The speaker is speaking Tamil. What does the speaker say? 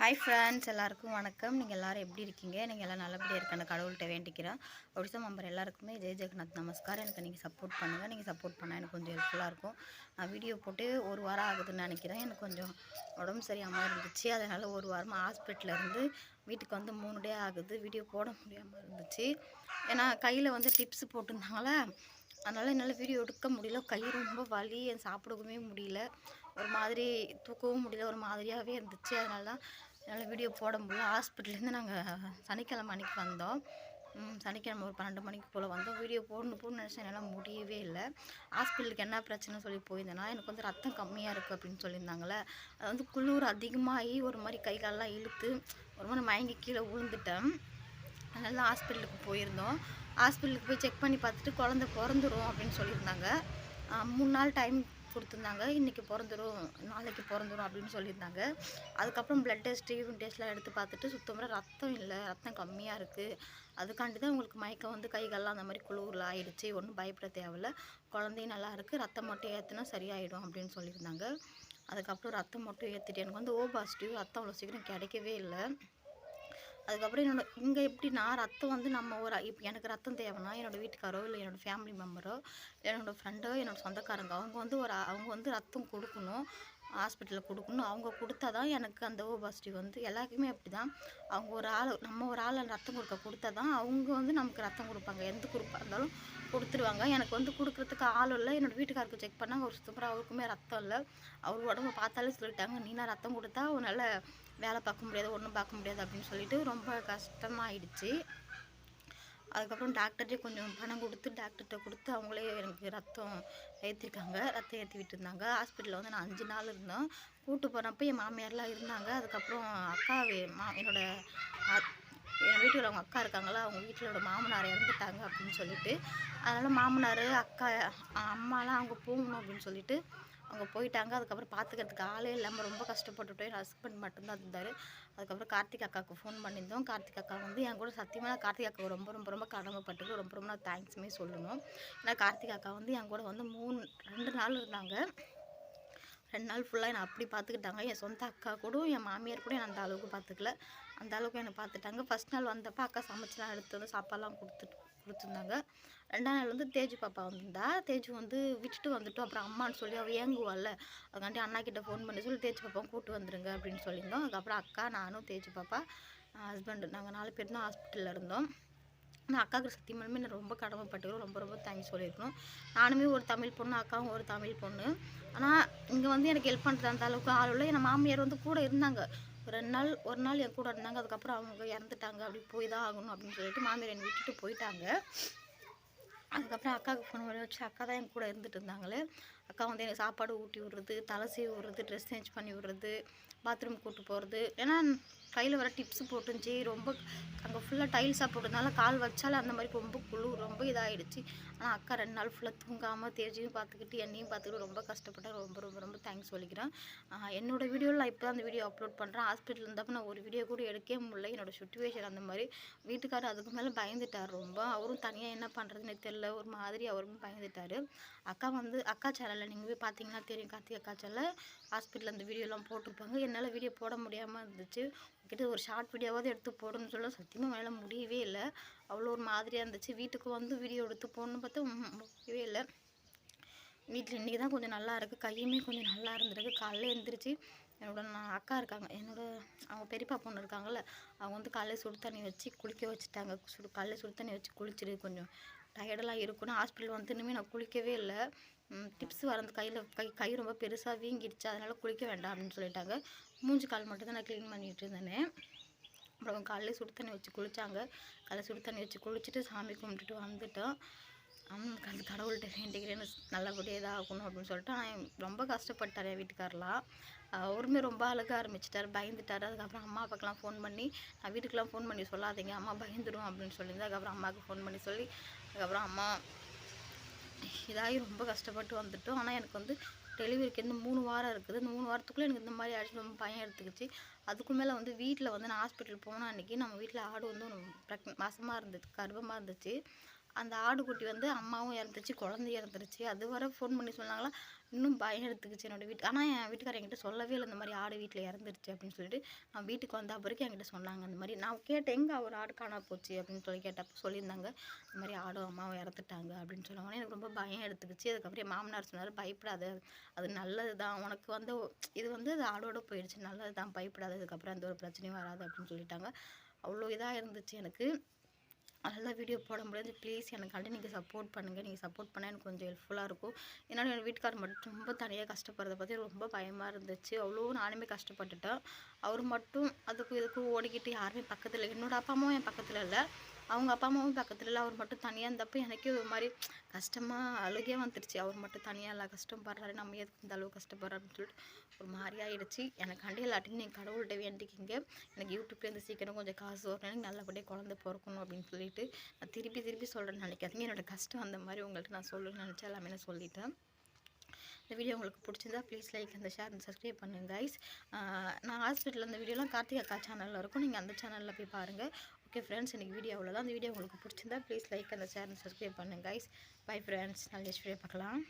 ஹாய் ஃப்ரெண்ட்ஸ் எல்லாருக்கும் வணக்கம். நீங்கள் எல்லோரும் எப்படி இருக்கீங்க? நீங்கள் எல்லாம் நல்லபடியாக இருக்கான கடவுள்கிட்ட வேண்டிக்கிறேன். ஒடிசா மெம்பர் எல்லாருக்குமே ஜெய் ஜெகநாத் நமஸ்காரம். எனக்கு நீங்கள் சப்போர்ட் பண்ணுங்கள் நீங்கள் சப்போர்ட் பண்ணால் எனக்கு கொஞ்சம் ஹெல்ப்ஃபுல்லாக இருக்கும். நான் வீடியோ போட்டு ஒரு வாரம் ஆகுதுன்னு நினைக்கிறேன். எனக்கு கொஞ்சம் உடம்பு சரியாமல் இருந்துச்சு. அதனால் ஒரு வாரமாக ஹாஸ்பிட்டலில் இருந்து வீட்டுக்கு வந்து மூணு டே ஆகுது. வீடியோ போட முடியாமல் இருந்துச்சு. ஏன்னா கையில் வந்து டிப்ஸ் போட்டிருந்தாங்களே அதனால் என்னால் வீடியோ எடுக்க முடியல. கை ரொம்ப வலி. என் முடியல. ஒரு மாதிரி தூக்கவும் முடியல. ஒரு மாதிரியாகவே இருந்துச்சு. அதனால தான் என்னால் வீடியோ போட முடியல ஹாஸ்பிட்டல்லேருந்து நாங்கள் சனிக்கிழமை அன்றைக்கி வந்தோம். சனிக்கிழமை ஒரு பன்னெண்டு மணிக்கு போல் வந்தோம். வீடியோ போடணும் போடணும்னு நினச்சேன் என்னால் முடியவே இல்லை. ஹாஸ்பிட்டலுக்கு என்ன பிரச்சனை சொல்லி போயிருந்தேன்னா எனக்கு வந்து ரத்தம் கம்மியாக இருக்குது அப்படின்னு சொல்லியிருந்தாங்களே அது வந்து குளிர் அதிகமாகி ஒரு மாதிரி கை காலெல்லாம் இழுத்து ஒரு மாதிரி மயங்கி கீழே விழுந்துட்டேன். அதனால ஹாஸ்பிட்டலுக்கு போயிருந்தோம். ஹாஸ்பிட்டலுக்கு போய் செக் பண்ணி பார்த்துட்டு குழந்த பிறந்துரும் அப்படின்னு சொல்லியிருந்தாங்க. மூணு நாள் டைம் கொடுத்துருந்தாங்க. இன்றைக்கி பிறந்துரும். நாளைக்கு பிறந்துடும் அப்படின்னு சொல்லியிருந்தாங்க. அதுக்கப்புறம் ப்ளட் டெஸ்ட் யூரின் டெஸ்ட்லாம் எடுத்து பார்த்துட்டு சுத்தமாக ரத்தம் இல்லை. ரத்தம் கம்மியாக இருக்குது அதுக்காண்டி தான் உங்களுக்கு மயக்கம் வந்து கைகள்லாம் அந்த மாதிரி குளூரில் ஆயிடுச்சு. ஒன்றும் பயப்பட தேவையில்ல. குழந்தையும் நல்லா இருக்குது ரத்தம் மட்டும் ஏற்றுனா சரியாயிடும் அப்படின்னு சொல்லியிருந்தாங்க. அதுக்கப்புறம் ரத்தம் மட்டும் ஏற்றிட்டு எனக்கு வந்து ஓ பாசிட்டிவ் ரத்தம் அவ்வளோ சீக்கிரம் கிடைக்கவே இல்லை. அதுக்கப்புறம் என்னோட இங்கே எப்படின்னா ரத்தம் வந்து நம்ம ஒரு இப்போ எனக்கு ரத்தம் தேவைன்னா என்னோடய வீட்டுக்காரோ இல்லை என்னோடய ஃபேமிலி மெம்பரோ என்னோடய ஃப்ரெண்டோ என்னோடய சொந்தக்காரங்க அவங்க வந்து ஒரு அவங்க வந்து ரத்தம் கொடுக்கணும். ஹாஸ்பிட்டலில் கொடுக்கணும். அவங்க கொடுத்தா தான் எனக்கு அந்த ஓ பாசிட்டிவ் வந்து. எல்லாருக்குமே அப்படி தான் அவங்க ஒரு ஆள் நம்ம ஒரு ஆளை ரத்தம் கொடுக்க கொடுத்தா தான் அவங்க வந்து நமக்கு ரத்தம் கொடுப்பாங்க. எந்த குரூப்பாக இருந்தாலும் கொடுத்துருவாங்க. எனக்கு வந்து கொடுக்குறதுக்கு ஆள் இல்லை. என்னோடய வீட்டுக்காருக்கு செக் பண்ணால் ஒரு சுத்தமாக அவருக்குமே ரத்தம் இல்லை. அவர் உடம்பு பார்த்தாலே சொல்லிட்டாங்க நீனா ரத்தம் கொடுத்தா உன்னால் வேலை பார்க்க முடியாது ஒன்றும் பார்க்க முடியாது அப்படின்னு சொல்லிட்டு ரொம்ப கஷ்டமாயிடுச்சு. அதுக்கப்புறம் டாக்டர்கிட்டே கொஞ்சம் பணம் கொடுத்து டாக்டர்கிட்ட கொடுத்து அவங்களே எனக்கு ரத்தம் ஏற்றிருக்காங்க ரத்தம் ஏற்றி விட்டுருந்தாங்க. ஹாஸ்பிட்டலில் வந்து நான் அஞ்சு நாள் இருந்தோம். கூட்டு போனப்போ என் மாமியார்லாம் இருந்தாங்க. அதுக்கப்புறம் அக்கா மா என்னோட என் வீட்டில் அவங்க அக்கா இருக்காங்களா அவங்க வீட்டிலோட மாமனார் இறந்துட்டாங்க அப்படின்னு சொல்லிட்டு. அதனால் மாமனார் அக்கா அம்மாலாம் அவங்க போகணும் அப்படின்னு சொல்லிட்டு அவங்க போயிட்டாங்க. அதுக்கப்புறம் பார்த்துக்கிறதுக்கு ஆளே இல்லாமல் ரொம்ப கஷ்டப்பட்டுட்டோம். என் ஹஸ்பண்ட் மட்டும்தான் இருந்தார். அதுக்கப்புறம் கார்த்திக் அக்காவுக்கு ஃபோன் பண்ணியிருந்தோம். கார்த்திக் அக்கா வந்து என் கூட சத்தியமாக கார்த்திக் அக்காவை ரொம்ப ரொம்ப ரொம்ப கடமைப்பட்டுக்கு ரொம்ப ரொம்ப நான் தேங்க்ஸுமே சொல்லணும். ஏன்னா கார்த்திக் அக்கா வந்து என் கூட வந்து மூணு ரெண்டு நாள் இருந்தாங்க. ரெண்டு நாள் ஃபுல்லாக என்னை அப்படி பார்த்துக்கிட்டாங்க என் சொந்த அக்கா கூட என் மாமியார் கூட என்னை அந்த அளவுக்கு பார்த்துக்கல அந்த அளவுக்கு என்னை பார்த்துட்டாங்க ஃபஸ்ட் நாள் வந்தப்போ அக்கா சமைச்சுலாம் எடுத்து வந்து சாப்பாடுலாம் கொடுத்துட்டு கொடுத்துருந்தாங்க. ரெண்டாம் நாள் வந்து தேஜு பாப்பா வந்திருந்தா தேஜு வந்து விட்டுட்டு வந்துட்டோம். அப்புறம் அம்மான்னு சொல்லி அவள் ஏங்குவாள்ல. அதுக்காண்டி அண்ணா கிட்ட ஃபோன் பண்ணி சொல்லி தேஜு பாப்பா கூப்பிட்டு வந்துருங்க அப்படின்னு சொல்லியிருந்தோம். அதுக்கப்புறம் அக்கா நானும் தேஜு பாப்பா ஹஸ்பண்டு நாங்கள் நாலு பேர் தான் ஹாஸ்பிட்டலில் இருந்தோம். நான் அக்காவுக்கு சத்தியமாலுமே நான் ரொம்ப கடமைப்பட்டுக்கிறோம். ரொம்ப ரொம்ப தேங்க்ஸ் சொல்லியிருக்கணும். நானுமே ஒரு தமிழ் பொண்ணு அக்காவும் ஒரு தமிழ் பொண்ணு. ஆனால் இங்கே வந்து எனக்கு ஹெல்ப் பண்ணுறது அந்த அளவுக்கு ஆள் இல்லை. என் மாமியார் வந்து கூட இருந்தாங்க. ஒரு ரெண்டு நாள் ஒரு நாள் என் கூட இருந்தாங்க. அதுக்கப்புறம் அவங்க இறந்துட்டாங்க. அப்படி போய் தான் ஆகணும் அப்படின்னு சொல்லிட்டு மாமியார் என்னை விட்டுட்டு போயிட்டாங்க. அதுக்கப்புறம் அக்காவுக்கு ஃபோன் பண்ணி வச்சு அக்கா தான் என் கூட இருந்துட்டு இருந்தாங்களே அக்கா வந்து எனக்கு சாப்பாடு ஊட்டி விடுறது தலை செய்ய விடுறது ட்ரெஸ் சேஞ்ச் பண்ணி விடுறது பாத்ரூம் கூட்டு போகிறது ஏன்னா கையில் வர டிப்ஸ் போட்டுருந்துச்சி. ரொம்ப அங்கே ஃபுல்லாக டைல்ஸாக போட்டதுனால கால் வச்சாலே அந்த மாதிரி ரொம்ப குழு ரொம்ப இதாகிடுச்சு ஆனால் அக்கா ரெண்டு நாள் ஃபுல்லாக தூங்காமல் தேஜையும் பார்த்துக்கிட்டு என்னையும் பார்த்துக்கிட்டு ரொம்ப கஷ்டப்பட்டேன். ரொம்ப ரொம்ப ரொம்ப தேங்க்ஸ் சொல்லிக்கிறேன். என்னோடய என்னோட வீடியோவில் நான் இப்போ தான் அந்த வீடியோ அப்லோட் பண்ணுறேன் ஹாஸ்பிட்டல் இருந்தப்போ நான் ஒரு வீடியோ கூட எடுக்கவே முடியல. என்னோட சுச்சுவேஷன் அந்த மாதிரி. வீட்டுக்காரர் அதுக்கு மேலே பயந்துட்டார் ரொம்ப. அவரும் தனியாக என்ன பண்ணுறதுன்னு தெரியல. ஒரு மாதிரி அவரும் பயந்துட்டார். அக்கா வந்து அக்கா சேனல் காய்ச்சலில். நீங்கள் போய் பார்த்தீங்கன்னா தெரியும். கார்த்திகை காய்ச்சலில் ஹாஸ்பிட்டலில் அந்த வீடியோலாம் போட்டிருப்பாங்க. என்னால் வீடியோ போட முடியாமல் இருந்துச்சு. கிட்ட ஒரு ஷார்ட் வீடியோவாவது எடுத்து போடணும்னு சொல்ல சத்தியமாக மேலே முடியவே இல்லை. அவ்வளோ ஒரு மாதிரியாக இருந்துச்சு. வீட்டுக்கு வந்து வீடியோ எடுத்து போடணும்னு பார்த்தா முடியவே இல்லை. வீட்டில் இன்றைக்கி தான் கொஞ்சம் நல்லா இருக்குது கையுமே கொஞ்சம் நல்லா இருந்திருக்கு. காலையில் எழுந்திரிச்சு என்னோட நான் அக்கா இருக்காங்க. என்னோட அவங்க பெரியப்பா பொண்ணு இருக்காங்கல்ல. அவங்க வந்து காலையில் சுடு தண்ணி வச்சு குளிக்க வச்சுட்டாங்க. சுடு காலையில் சுடு தண்ணி வச்சு குளிச்சிடு கொஞ்சம். டயர்டெல்லாம் இருக்குன்னு ஹாஸ்பிட்டல் வந்து இன்னுமே நான் குளிக்கவே இல்லை. டிப்ஸ் வரது கையில் கை கை ரொம்ப பெருசாக வீங்கிடுச்சு. அதனால் குளிக்க வேண்டாம் அப்படின்னு சொல்லிட்டாங்க. மூஞ்சி கால் மட்டும் தான் நான் க்ளீன் பண்ணிகிட்டு இருந்தேன். அப்புறம் காலையில் சுடு தண்ணி வச்சு குளித்தாங்க காலையில் சுடு தண்ணி வச்சு குளிச்சுட்டு சாமி கும்பிட்டுட்டு வந்துட்டோம். ஆமாம் அந்த கடவுள்கிட்ட வேண்டிக்கிறேன்னு நல்லபடியாக இதாகணும் அப்படின்னு சொல்லிட்டு நான் ரொம்ப கஷ்டப்பட்டார் என் வீட்டுக்காரலாம் அவருமே ரொம்ப அழுக ஆரம்பிச்சிட்டார் பயந்துட்டார். அதுக்கப்புறம் அம்மா அப்பாக்கெலாம் ஃபோன் பண்ணி நான் வீட்டுக்கெலாம் ஃபோன் பண்ணி சொல்லாதீங்க. அம்மா பயந்துடும் அப்படின்னு சொல்லியிருந்தேன். அதுக்கப்புறம் அம்மாவுக்கு ஃபோன் பண்ணி சொல்லி அதுக்கப்புறம் அம்மா இதாகி ரொம்ப கஷ்டப்பட்டு வந்துட்டோம். ஆனால் எனக்கு வந்து டெலிவரிக்கு இன்னும் மூணு வாரம் இருக்குது. இந்த மூணு வாரத்துக்குள்ளே எனக்கு இந்த மாதிரி ஆச்சு ரொம்ப பயம் எடுத்துக்கிச்சு. அதுக்கு மேலே வந்து வீட்டில் வந்து நான் ஹாஸ்பிட்டல் போன அன்றைக்கி நம்ம வீட்டில் ஆடு வந்து ப்ரெக்னென்ட் மாசமாக இருந்துச்சு கர்ப்பமாக இருந்துச்சு. அந்த ஆடுக்குட்டி வந்து அம்மாவும் இறந்துருச்சு குழந்தையும் இறந்துருச்சு. அது வர ஃபோன் பண்ணி சொன்னாங்களா? இன்னும் பயம் எடுத்துக்கிச்சு என்னோடய வீட்டு ஆனால் என் வீட்டுக்காரர் என்கிட்ட சொல்லவே இல்லை இந்த மாதிரி ஆடு வீட்டில் இறந்துருச்சு அப்படின்னு சொல்லிட்டு. நான் வீட்டுக்கு வந்த பிறகு என்கிட்ட சொன்னாங்க அந்த மாதிரி நான் கேட்டேன் எங்கே ஒரு ஆடு காணா போச்சு? அப்படின்னு சொல்லி கேட்டப்போ சொல்லியிருந்தாங்க இந்த மாதிரி ஆடும் அம்மாவும் இறந்துட்டாங்க அப்படின்னு சொன்னாங்க எனக்கு ரொம்ப பயம் எடுத்துக்கிச்சு. அதுக்கப்புறம் என் மாமனார் சொன்னார் பயப்படாத அது நல்லது தான் உனக்கு வந்து இது வந்து அது ஆடோடு போயிடுச்சு நல்லது தான் பயப்படாத இதுக்கப்புறம் அந்த ஒரு பிரச்சனையும் வராது அப்படின்னு சொல்லிட்டாங்க. அவ்வளோ இதாக இருந்துச்சு எனக்கு. அதெல்லாம் வீடியோ போட முடியாது. ப்ளீஸ் எனக்காண்டி நீங்கள் சப்போர்ட் பண்ணுங்கள் நீங்கள் சப்போர்ட் பண்ணால் எனக்கு கொஞ்சம் ஹெல்ப்ஃபுல்லாக இருக்கும். ஏன்னா என் வீட்டுக்கார் மட்டும் ரொம்ப தனியாக கஷ்டப்படுறத பற்றி ரொம்ப பயமாக இருந்துச்சு. அவ்வளோ நானுமே கஷ்டப்பட்டுட்டேன். அவர் மட்டும் அதுக்கும் இதுக்கும் ஓடிக்கிட்டு யாருமே பக்கத்தில் என்னோட அப்பா அம்மாவும் என் பக்கத்தில் இல்லை. அவங்க அப்பா அம்மாவும் பக்கத்தில் இல்லை அவர் மட்டும் தனியாக இருந்தப்போ எனக்கே ஒரு மாதிரி கஷ்டமாக அழுகே வந்துருச்சு. அவர் மட்டும் தனியாக எல்லா கஷ்டம் படுறாரு நம்ம எதுக்கு இந்த அளவு கஷ்டப்படுறாருன்னு சொல்லிட்டு ஒரு மாதிரி ஆயிடுச்சு. எனக்காண்டி எல்லாட்டையும் நீங்கள் கடவுள்கிட்ட வேண்டிக்கிங்க. எனக்கு யூடியூப்லேருந்து சீக்கிரம் கொஞ்சம் காசு வரணும். எனக்கு நல்லபடியாக குழந்தை பிறக்கணும் அப்படின்னு சொல்லிட்டு நான் திருப்பி திருப்பி சொல்கிறேன்னு நினைக்காதீங்க. என்னோட கஷ்டம் அந்த மாதிரி உங்கள்கிட்ட நான் சொல்லணும்னு நினச்சா எல்லாமே நான் சொல்லிட்டேன். இந்த வீடியோ உங்களுக்கு பிடிச்சிருந்தா ப்ளீஸ் லைக் அந்த ஷேர் அந்த சப்ஸ்கிரைப் பண்ணுங்கள் கைஸ் நான் ஹாஸ்பிட்டலில் அந்த வீடியோலாம் கார்த்திக் அக்கா சேனலில் இருக்கும். நீங்கள் அந்த சேனலில் போய் பாருங்கள் ஓகே ஃப்ரெண்ட்ஸ் எனக்கு வீடியோ அவ்வளோதான் அந்த வீடியோ உங்களுக்கு பிடிச்சிருந்தா ப்ளீஸ் லைக் அந்த ஷேர் அந்த சப்ஸ்கிரைப் பண்ணுங்கள் கைஸ் பை ஃப்ரெண்ட்ஸ் நல்ல வீடியோ பார்க்கலாம்.